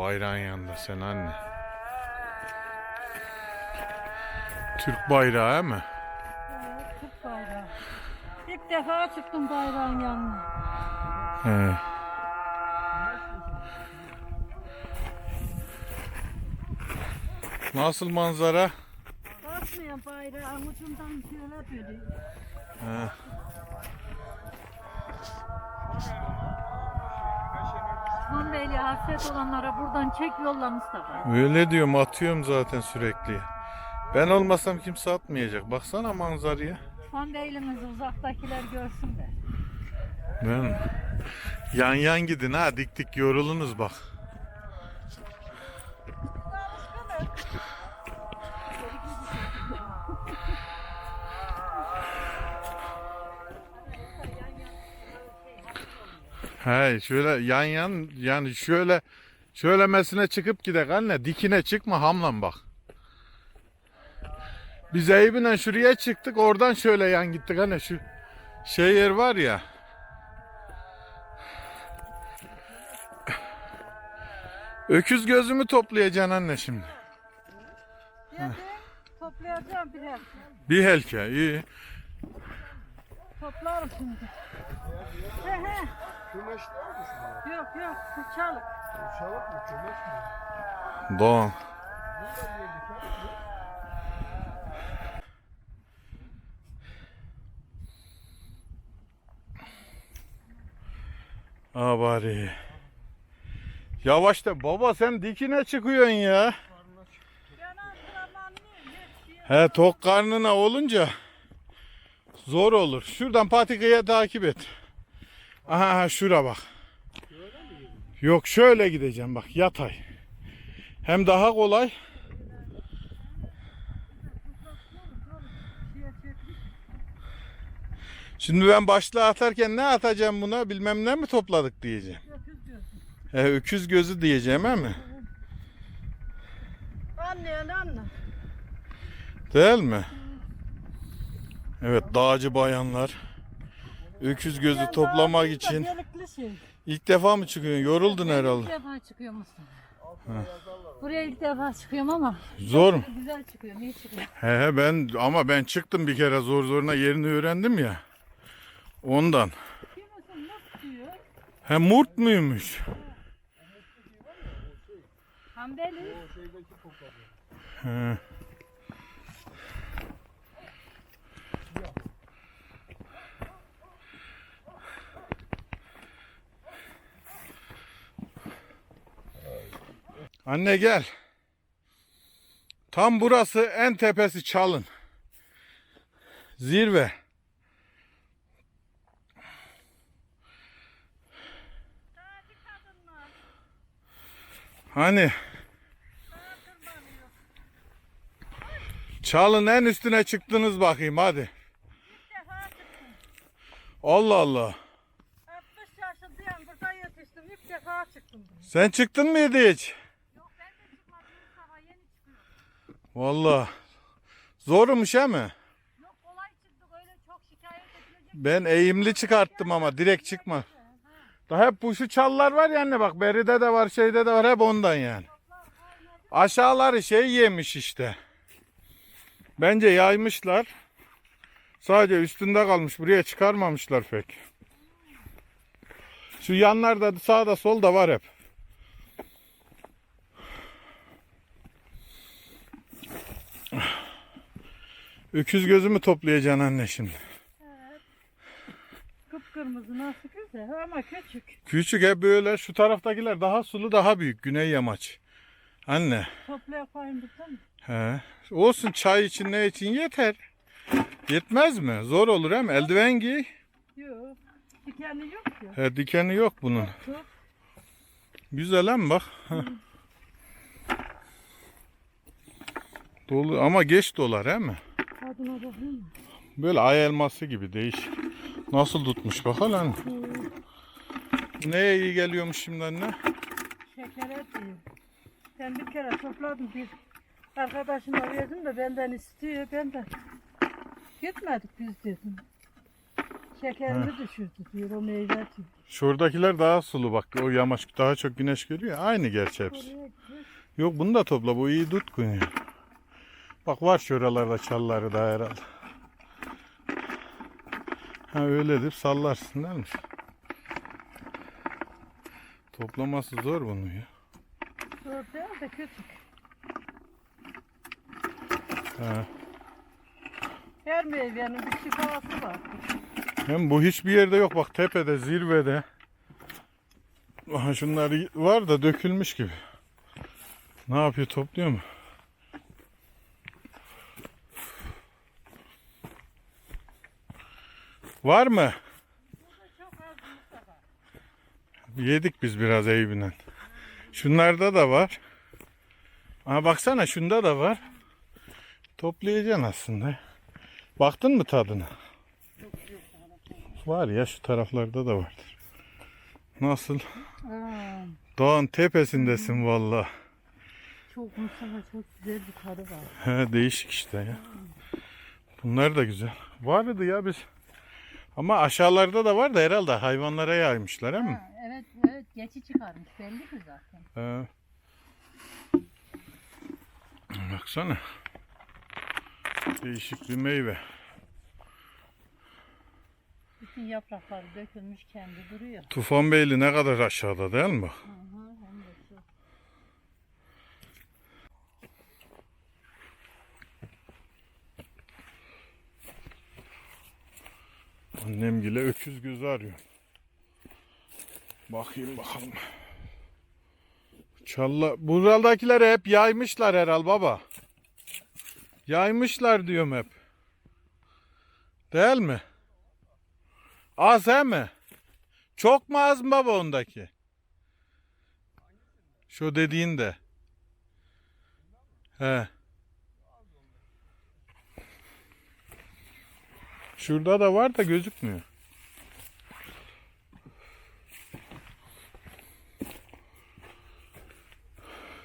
bayrağın yanında sen anne. Türk bayrağı he mi? Evet, Türk bayrağı. İlk defa çıktım bayrağın yanına. He. Nasıl manzara? Basmayan bayrağın ucundan şöyle böyle. He. Osman Beyli hasret olanlara buradan çek yolla Mustafa. Öyle diyorum atıyorum zaten sürekli. Ben olmasam kimse atmayacak. Baksana manzaraya. Osman Beyli'mizi uzaktakiler görsün de. Ben yan yan gidin ha dik dik yorulunuz bak. He şöyle yan yan yani şöyle şöylemesine çıkıp gidek anne dikine çıkma hamlan bak. Biz Eyüp'le şuraya çıktık oradan şöyle yan gittik anne şu şey yer var ya. Öküz gözümü toplayacaksın anne şimdi. Toplayacağım biraz. Bir helke iyi. Toplarım şimdi. He he. Kümeş mı? Yok yok. Fırçalık. Çalık mı? Kümeş mi? Doğan. Burada yedik ha. Aa bari. Yavaş da baba sen dikine çıkıyorsun ya. He tok karnına olunca zor olur. Şuradan patikaya takip et. Aha şura bak. Yok şöyle gideceğim bak yatay. Hem daha kolay. Şimdi ben başlığa atarken ne atacağım buna bilmem ne mi topladık diyeceğim. He, öküz gözü diyeceğim he mi? Anlayan anla. Değil mi? Evet dağcı bayanlar öküz gözü toplamak için Delikli şey. ilk defa mı çıkıyorsun? Yoruldun herhalde. İlk defa çıkıyor Mustafa. Buraya ilk defa çıkıyorum ama Zor mu? güzel çıkıyor. İyi çıkıyor. He he ben ama ben çıktım bir kere zor zoruna yerini öğrendim ya. Ondan. Nasıl diyor? He murt muymuş? Hambeli. He. Anne gel. Tam burası en tepesi çalın. Zirve. Hani Çalın en üstüne çıktınız bakayım hadi. Allah Allah. 60 yaşındayım. Burada yetiştim. İlk defa çıktım. Sen çıktın mıydı hiç? Yok ben de çıkmadım. Mustafa yeni Vallahi. Zormuş he mi? Yok kolay çıktık. Öyle çok şikayet edilecek. Ben eğimli çıkarttım ama direkt çıkma. Da hep bu şu çallar var ya anne bak beride de var şeyde de var hep ondan yani. Aşağıları şey yemiş işte. Bence yaymışlar. Sadece üstünde kalmış. Buraya çıkarmamışlar pek. Şu yanlarda sağda solda var hep. Öküz gözümü toplayacaksın anne şimdi. Kıpkırmızı nasıl güzel ama küçük. Küçük hep böyle şu taraftakiler daha sulu daha büyük güney yamaç. Anne. Toplaya koyun değil mi? He. Olsun çay için ne için yeter. Yetmez mi? Zor olur hem eldiven giy. Yok. Dikenli yok ya. He, dikeni yok bunun. Çok. Güzel hem bak. Dolu ama geç dolar he mi? Tadına bakayım mı? Böyle ay elması gibi değişik. Nasıl tutmuş bak lan. Neye iyi geliyormuş şimdi anne? Şekere diyor. Ben bir kere topladım bir arkadaşıma verdim de benden istiyor. Ben de gitmedik biz dedim. Şekerini düşürdü diyor o meyve diyor. Şuradakiler daha sulu bak. O yamaç daha çok güneş görüyor. Aynı gerçi hepsi. Yok bunu da topla. Bu iyi tutkun ya. Bak var şuralarda çalları da herhalde. Ha öyledir. Sallarsın değil mi? Toplaması zor bunu ya. Zor değil de küçük. Ha. Her meyvenin bir şifası var. Hem bu hiçbir yerde yok. Bak tepede, zirvede. Aha şunlar var da dökülmüş gibi. Ne yapıyor? Topluyor mu? Var mı? Yedik biz biraz Eyüp'le. Şunlarda da var. Aha baksana şunda da var. Toplayacaksın aslında. Baktın mı tadına? Var ya şu taraflarda da vardır. Nasıl? Aa, Dağın tepesindesin valla. çok Mustafa çok güzel bir tadı var. He değişik işte ya. Bunlar da güzel. Vardı ya biz. Ama aşağılarda da var da herhalde hayvanlara yaymışlar he mi? Ha, evet evet geçi çıkarmış belli mi zaten? He. Baksana. Değişik bir meyve. Bütün yaprakları dökülmüş kendi duruyor. Tufanbeyli ne kadar aşağıda değil mi? Hı hı, hem de şu. Annem gile öküz gözü arıyor. Bakayım bakalım. Çalla buradakileri hep yaymışlar herhal baba. Yaymışlar diyorum hep. Değil mi? Az he mi? Çok mu az mı baba ondaki? Şu dediğin de. He. Şurada da var da gözükmüyor.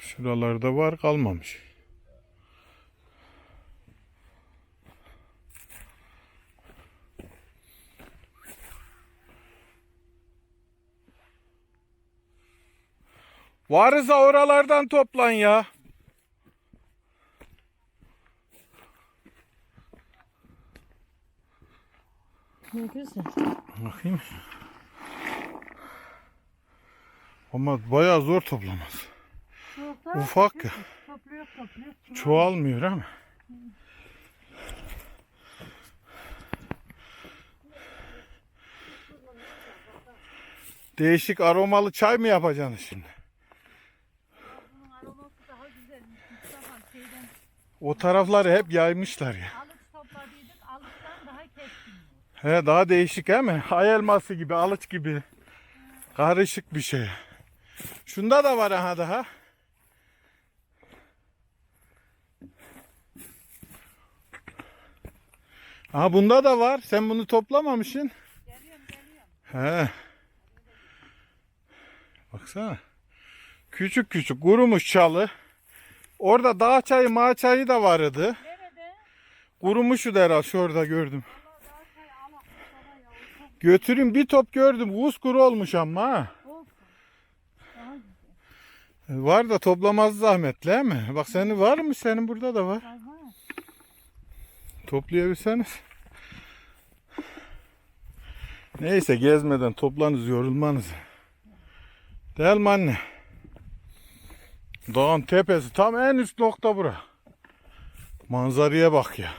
Şuralarda var kalmamış. Varsa oralardan toplan ya. Ne güzel. Bakayım. Ama bayağı zor toplamaz. Çok da Ufak ya. topluyor topluyor. Çoğalmıyor ama. Değişik aromalı çay mı yapacaksın şimdi? O tarafları hep yaymışlar ya. alıç topladıydık alıçtan daha keskin. He daha değişik he mi? Ay elması gibi, alıç gibi. Karışık bir şey. Şunda da var aha daha. Aha bunda da var. Sen bunu toplamamışsın. Geliyorum geliyorum. He. Baksana. Küçük küçük kurumuş çalı. Orada dağ çayı, mağ çayı da vardı. Nerede? Kurumuşu da herhalde şurada gördüm. Allah daha çay al Mustafa ya. o Çok Götürün bir top gördüm. Kuru olmuş ama ha. Var da toplamaz zahmetli he mi? Bak senin var mı? Senin burada da var. Aha. Toplayabilseniz. Neyse gezmeden toplanız yorulmanız. Değil mi anne? Dağın tepesi tam en üst nokta bura. Manzaraya bak ya.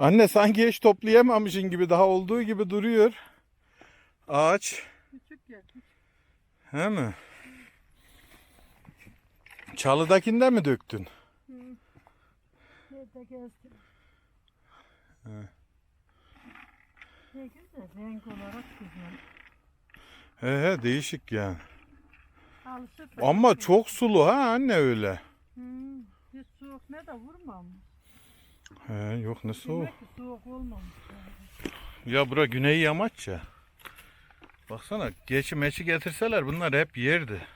Anne sanki hiç toplayamamışın gibi daha olduğu gibi duruyor. Ağaç. Küçük ya. He mi? Çalıdakinde mi döktün? Nerede gezdim. He. Ne güzel. Renk olarak güzel. He he değişik yani. Alışıp da Ama çok sulu ha anne öyle. Hmm, hiç soğuk ne de vurmamış. He, yok ne soğuk. Soğuk olmamış. Ya bura güney yamaç ya. Baksana geçi meçi getirseler bunlar hep yerdi.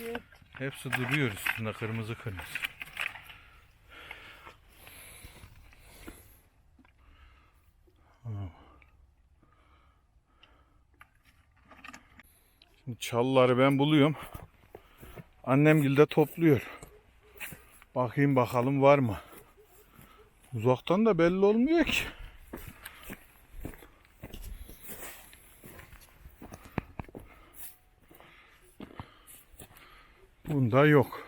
Evet. Hepsi duruyor üstünde kırmızı kırmızı. Şimdi çalları ben buluyorum. Annem gilde topluyor. Bakayım bakalım var mı? Uzaktan da belli olmuyor ki. Bunda yok.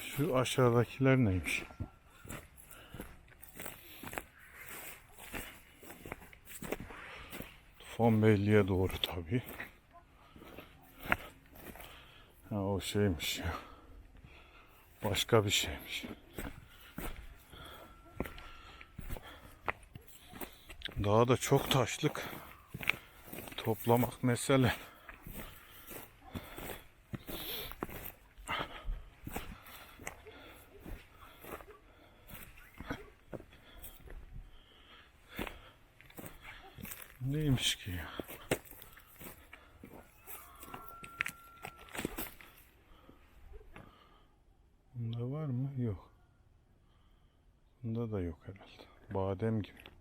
Şu aşağıdakiler neymiş? Tufan Beyli'ye doğru tabii. Ha o şeymiş ya. Başka bir şeymiş. Daha da çok taşlık. Toplamak mesele. Neymiş ki ya? Bunda var mı? Yok. Bunda da yok herhalde. Badem gibi.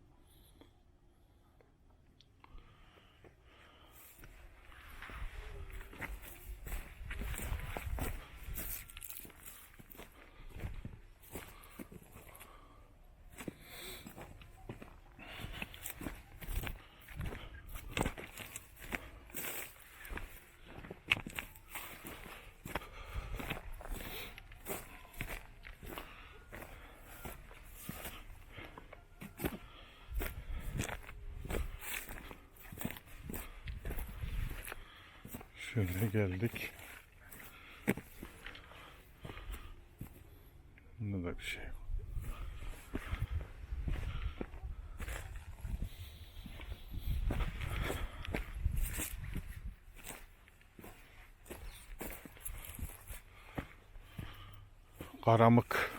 Şöyle geldik. Bunda da bir şey yok. Karamık.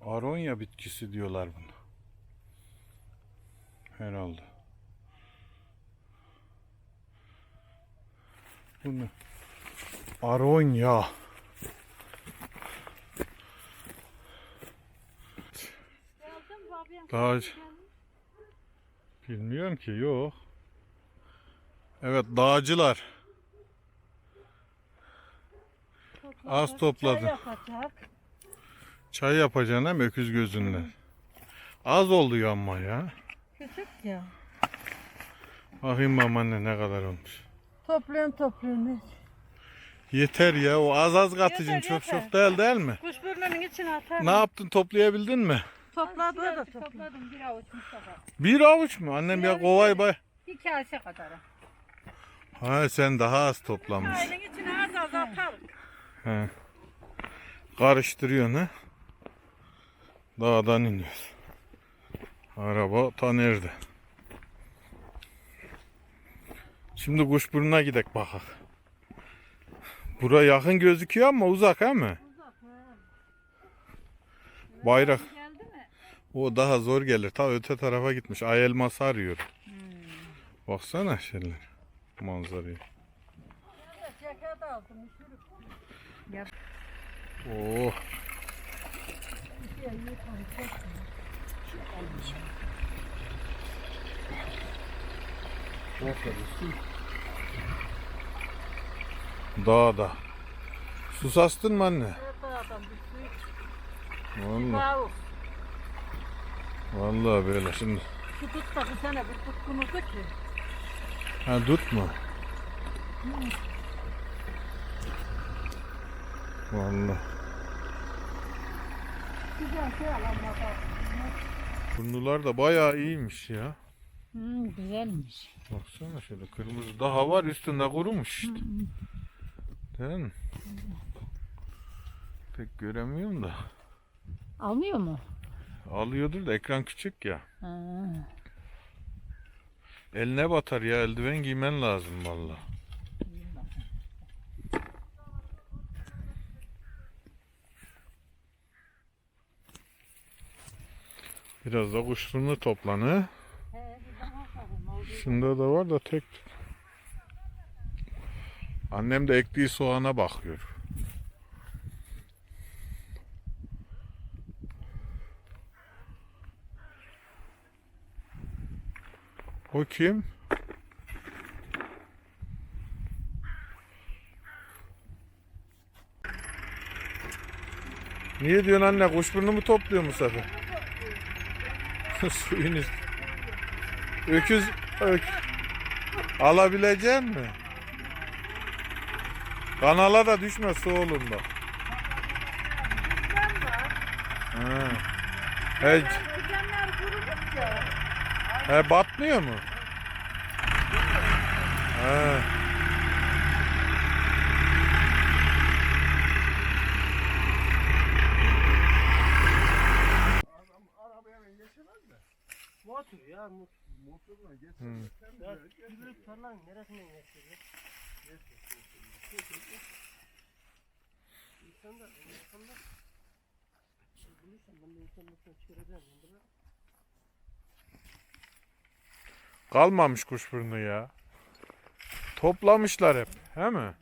Aronya bitkisi diyorlar buna. Herhalde. Bu ne? Aronya. Daha bilmiyorum ki yok. Evet dağcılar. Az topladın. Çay yapacak. Çay yapacaksın hem öküz gözünden. Az oluyor ama ya. Küçük ya. Bakayım babaanne ne kadar olmuş. Topluyorum topluyorum. Yeter ya o az az katıcın Yeter, çok yeter. çok değil değil mi? Kuşburnunun içine atarım. Ne yaptın toplayabildin mi? Topladı da topladım bir avuç Mustafa. Bir avuç mu? Annem ya kovay bay. Bir kase kadar. Ha sen daha az toplamışsın. Çayın içine az az atarım. He. Karıştırıyorsun ha. Dağdan iniyoruz. Araba ta nerede? Şimdi Kuşburnu'na gidek bakak. Bura yakın gözüküyor ama uzak he mi? Bayrak. Geldi mi? O daha zor gelir. Ta öte tarafa gitmiş. Ay elması arıyor. Baksana şeyler. Manzarayı. Ceket Dağda. Susastın mı anne? Vallahi, vallahi böyle şimdi. Şu tut da bir sene bir ki. Ha tut mu? Vallahi. Güzel şey alanlar Burnular da bayağı iyiymiş ya. Hmm, güzelmiş. Baksana şöyle kırmızı daha var üstünde kurumuş işte. Değil mi? Pek göremiyorum da. Almıyor mu? Alıyordur da ekran küçük ya. Ha. Eline batar ya eldiven giymen lazım valla. Biraz da kuşburnu toplanı. Şunda da var da tek. Annem de ektiği soğana bakıyor. O kim? Niye diyorsun anne? Kuşburnu mu topluyor mu sefer? Suyun. Öküz, ök. Alabilecek mi? Kanala da düşme su oğlum bak. He, he batmıyor mu? Ha. Adam arabaya ben geçemez de. Motor ya motor. Motorla geçer. Hmm. Ya gübrük tarlanın neresinden geçiyor? İnsan da, insan da Bulursam ben de insanlıktan çıkaracağım. Bunu Kalmamış kuşburnu ya. Toplamışlar hep, he mi?